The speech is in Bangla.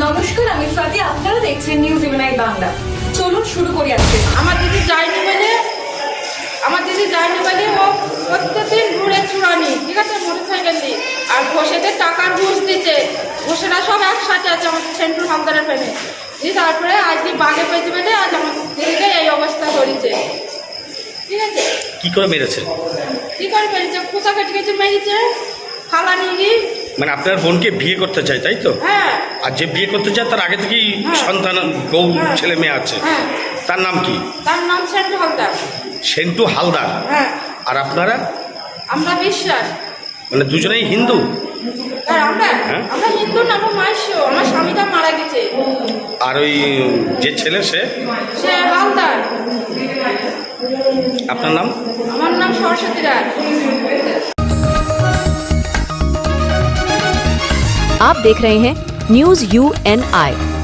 নমস্কার আমি স্বাতি আপনারা দেখছেন নিউজ ইভেনাই বাংলা চলুন শুরু করি আজকে। আমার দিদি যায়নি বলে আমার দিদি যায়নি বলে ও প্রত্যেকদিন ঘুরে চুরানি। ঠিক আছে মোটর সাইকেল নিয়ে। আর ঘোষেদের টাকার ঘুষ দিচ্ছে। ঘোষেরা সব একসাথে আছে আমার সেন্টুর হামদারের ফেলে দিয়ে তারপরে আজকে বাগে পেয়েছে বলে আজ আমার দিদিকে এই অবস্থা করেছে ঠিক আছে? কি করে মেরেছে? কি করে মেরেছে? খোঁচা কেটে কেটে মেরেছে। খালা নিয়ে গিয়ে। মানে আপনার বোনকে বিয়ে করতে চাই তাই তো? হ্যাঁ। আর যে বিয়ে করতে চায় তার আগে থেকেই হ্যাঁ। সন্তান বউ হ্যাঁ। ছেলে মেয়ে আছে হ্যাঁ তার নাম কি তার নাম সেন্টু হামদার সেন্টু হালদার হ্যাঁ আর আপনারা আমরা বিশ্বাস মানে দুজনেই হিন্দু আর আমরা হ্যাঁ। আমরা হিন্দু না আমরা মাইশ্য আমার স্বামীটা মারা গেছে আর ওই যে ছেলে সে সে হালদার আপনার নাম আমার নাম সরস্বতী রায় आप देख रहे हैं News UNI.